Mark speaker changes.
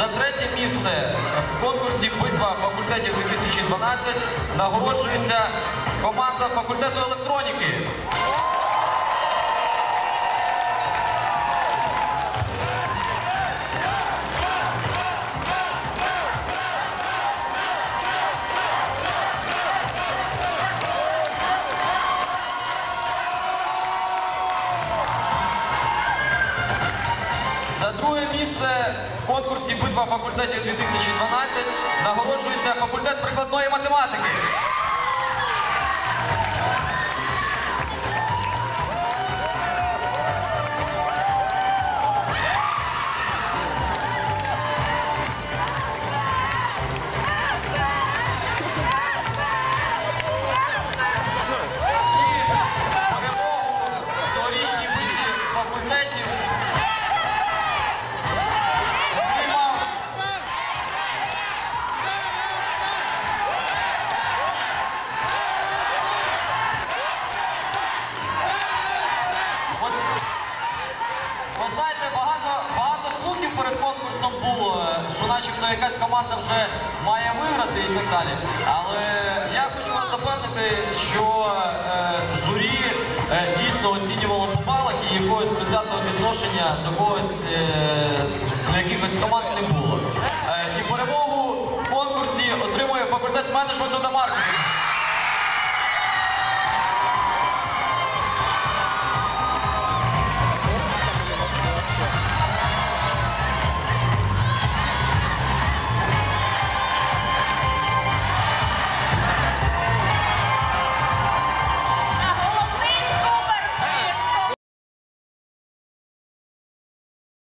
Speaker 1: За третє місце в конкурсі Битва факультетів 2012 нагороджується команда факультету електроніки. За друге місце в конкурсі Битва факультетів 2012 нагороджується факультет прикладної математики. Що начебто якась команда вже має виграти і так далі. Але я хочу вас запевнити, що е, журі е, дійсно оцінювало по балах і якогось призятого відношення до когось е, до якихось команд не було.